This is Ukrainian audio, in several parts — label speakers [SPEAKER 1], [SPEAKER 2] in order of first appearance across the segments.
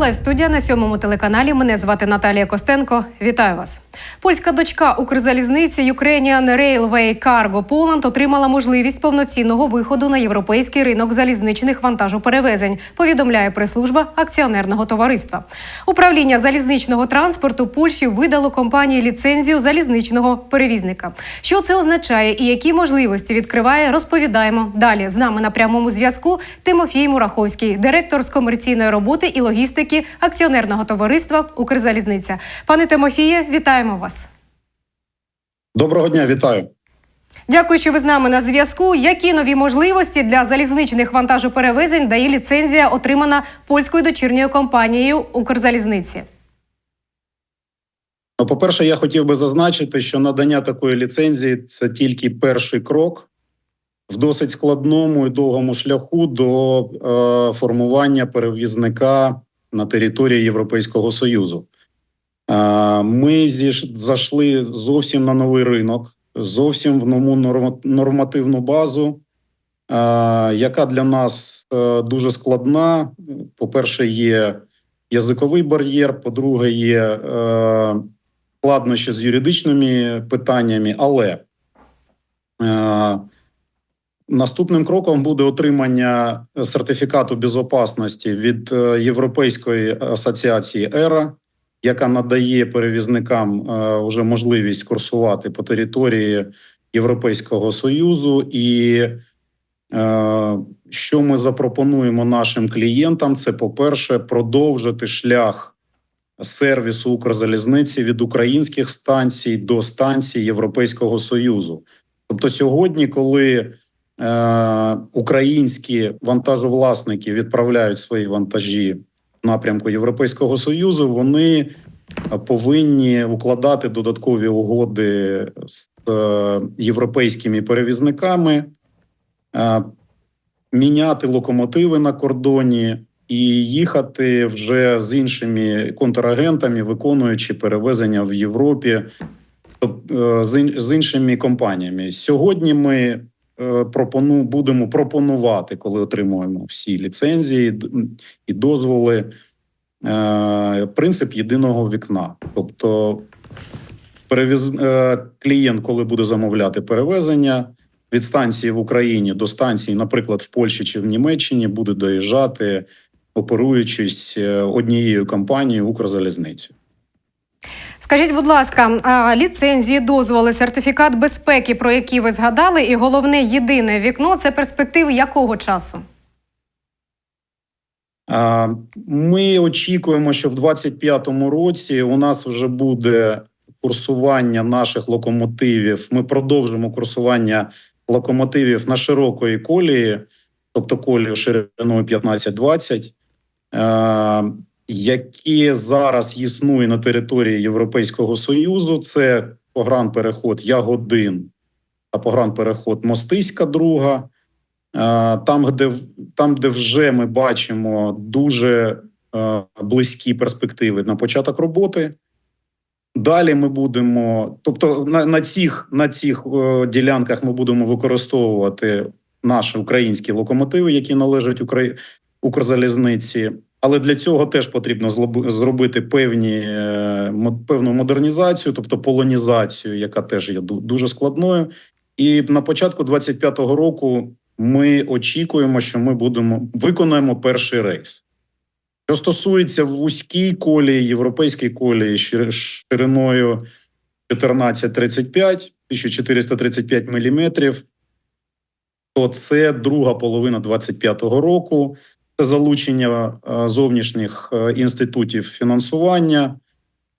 [SPEAKER 1] лайв студія на сьомому телеканалі. Мене звати Наталія Костенко. Вітаю вас. Польська дочка Укрзалізниці Ukrainian Railway Cargo Poland отримала можливість повноцінного виходу на європейський ринок залізничних вантажоперевезень. Повідомляє прес-служба акціонерного товариства. Управління залізничного транспорту Польщі видало компанії ліцензію залізничного перевізника. Що це означає і які можливості відкриває, розповідаємо далі. З нами на прямому зв'язку Тимофій Мураховський, директор з комерційної роботи і логістики акціонерного товариства Укрзалізниця. Пане Тимофіє, вітаємо вас.
[SPEAKER 2] Доброго дня, вітаю.
[SPEAKER 1] Дякую, що ви з нами на зв'язку. Які нові можливості для залізничних вантажоперевезень дає ліцензія, отримана польською дочірньою компанією Укрзалізниці?
[SPEAKER 2] Ну, по-перше, я хотів би зазначити, що надання такої ліцензії це тільки перший крок в досить складному і довгому шляху до е, формування перевізника на території Європейського Союзу. Ми зайшли зовсім на новий ринок, зовсім в нову норма- нормативну базу, яка для нас е, дуже складна. По-перше, є язиковий бар'єр, по-друге, є е, складнощі з юридичними питаннями, але е, наступним кроком буде отримання сертифікату безопасності від е, Європейської асоціації ЕРА, яка надає перевізникам е, уже можливість курсувати по території Європейського Союзу. І е, що ми запропонуємо нашим клієнтам, це, по-перше, продовжити шлях сервісу Укрзалізниці від українських станцій до станцій Європейського Союзу. Тобто, сьогодні, коли е, українські вантажовласники відправляють свої вантажі в напрямку Європейського Союзу, вони е, повинні укладати додаткові угоди з е, європейськими перевізниками, е, міняти локомотиви на кордоні і їхати вже з іншими контрагентами, виконуючи перевезення в Європі е, з іншими компаніями. Сьогодні ми е, пропону будемо пропонувати, коли отримуємо всі ліцензії і дозволи. е, Принцип єдиного вікна, тобто перевіз е, клієнт, коли буде замовляти перевезення від станції в Україні до станції, наприклад, в Польщі чи в Німеччині, буде доїжджати, оперуючись е, однією компанією Укрзалізницю.
[SPEAKER 1] Скажіть, будь ласка, ліцензії, дозволи, сертифікат безпеки, про які ви згадали, і головне єдине вікно це перспективи якого часу?
[SPEAKER 2] Ми очікуємо, що в 2025 році у нас вже буде курсування наших локомотивів. Ми продовжимо курсування локомотивів на широкої колії, тобто колію шириною 15-20, е, які зараз існує на території Європейського Союзу. Це погранпереход Ягодин та погранпереход Мостиська друга. Е, Там, де там, де вже ми бачимо дуже е, близькі перспективи на початок роботи. Далі ми будемо, тобто на, на цих, на цих е, ділянках ми будемо використовувати наші українські локомотиви, які належать Украї... Укрзалізниці. Але для цього теж потрібно зробити певні, е, певну модернізацію, тобто полонізацію, яка теж є дуже складною. І на початку 25-го року ми очікуємо, що ми будемо виконаємо перший рейс. Що стосується вузькій колії, європейській колії шир- шириною 1435, 1435 міліметрів, то це друга половина 25-го року. Це залучення е, зовнішніх е, інститутів фінансування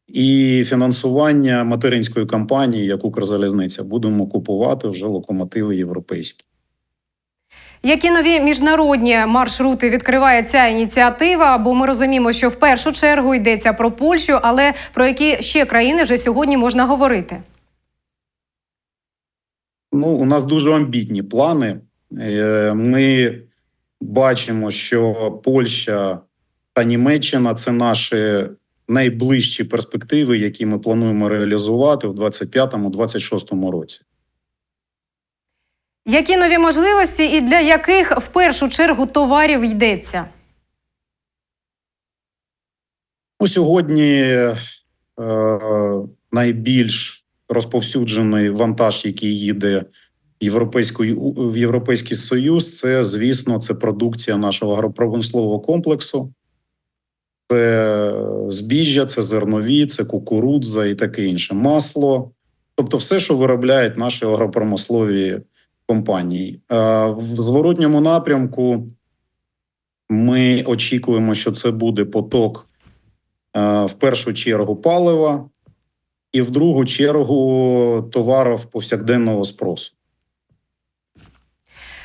[SPEAKER 2] і фінансування материнської компанії, як Укрзалізниця. Будемо купувати вже локомотиви європейські.
[SPEAKER 1] Які нові міжнародні маршрути відкриває ця ініціатива? Бо ми розуміємо, що в першу чергу йдеться про Польщу, але про які ще країни вже сьогодні можна говорити?
[SPEAKER 2] Ну, у нас дуже амбітні плани. Е, Ми бачимо, що Польща та Німеччина це наші найближчі перспективи, які ми плануємо реалізувати в 2025-2026 році.
[SPEAKER 1] Які нові можливості і для яких в першу чергу товарів йдеться?
[SPEAKER 2] Ну, сьогодні е, найбільш розповсюджений вантаж, який їде в Європейський, в Європейський Союз, це, звісно, це продукція нашого агропромислового комплексу. Це збіжжя, це зернові, це кукурудза і таке інше. Масло. Тобто, все, що виробляють наші агропромислові компанії. В зворотньому напрямку ми очікуємо, що це буде поток в першу чергу палива, і в другу чергу товарів повсякденного спросу.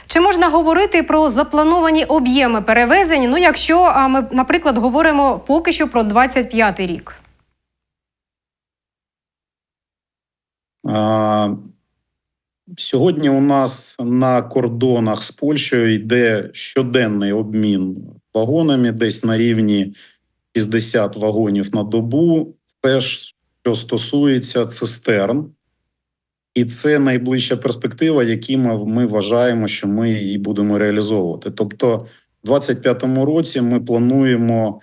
[SPEAKER 1] Чи можна говорити про заплановані об'єми перевезень? Ну, якщо ми, наприклад, говоримо поки що про 25-й рік.
[SPEAKER 2] А, Сьогодні у нас на кордонах з Польщею йде щоденний обмін вагонами, десь на рівні 60 вагонів на добу. Це ж що стосується цистерн, і це найближча перспектива, які ми, ми вважаємо, що ми її будемо реалізовувати. Тобто, в 2025 році ми плануємо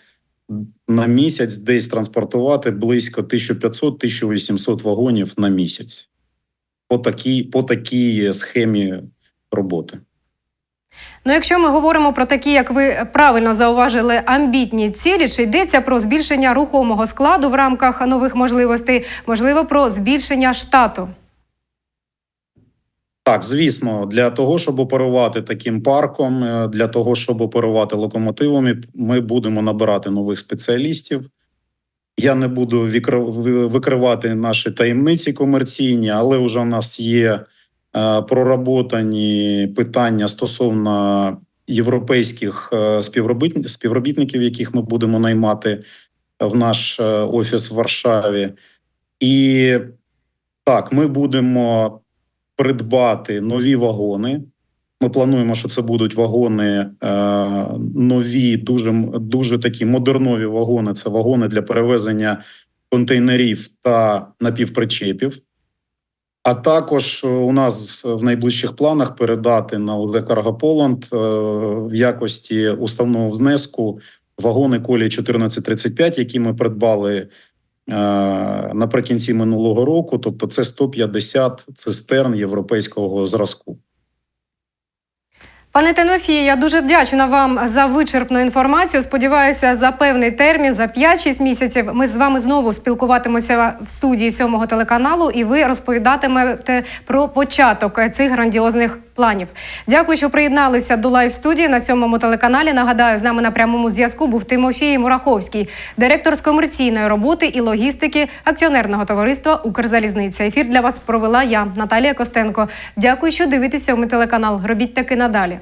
[SPEAKER 2] на місяць десь транспортувати близько 1500-1800 вагонів на місяць по такій, по такій схемі роботи.
[SPEAKER 1] Ну, якщо ми говоримо про такі, як ви правильно зауважили, амбітні цілі, чи йдеться про збільшення рухомого складу в рамках нових можливостей, можливо, про збільшення штату?
[SPEAKER 2] Так, звісно, для того, щоб оперувати таким парком, е, для того, щоб оперувати локомотивами, ми будемо набирати нових спеціалістів. Я не буду викривати наші таємниці комерційні, але вже у нас є е, проработані питання стосовно європейських е, співробітників, яких ми будемо наймати в наш офіс в Варшаві. І так, ми будемо придбати нові вагони. Ми плануємо, що це будуть вагони е, нові, дуже дуже такі модернові вагони. Це вагони для перевезення контейнерів та напівпричепів. А також у нас в найближчих планах передати на УЗ Каргополанд е, в якості уставного внеску вагони колії 1435, які ми придбали наприкінці минулого року. Тобто, це 150 цистерн європейського зразку.
[SPEAKER 1] Пане Тимофію, я дуже вдячна вам за вичерпну інформацію. Сподіваюся, за певний термін, за 5-6 місяців, ми з вами знову спілкуватимемося в студії сьомого телеканалу, і ви розповідатимете про початок цих грандіозних планів. Дякую, що приєдналися до лайв студії на сьомому телеканалі. Нагадаю, з нами на прямому зв'язку був Тимофій Мураховський, директор з комерційної роботи і логістики акціонерного товариства Укрзалізниця. Ефір для вас провела я, Наталія Костенко. Дякую, що дивитеся сьомий телеканал. Робіть таки надалі.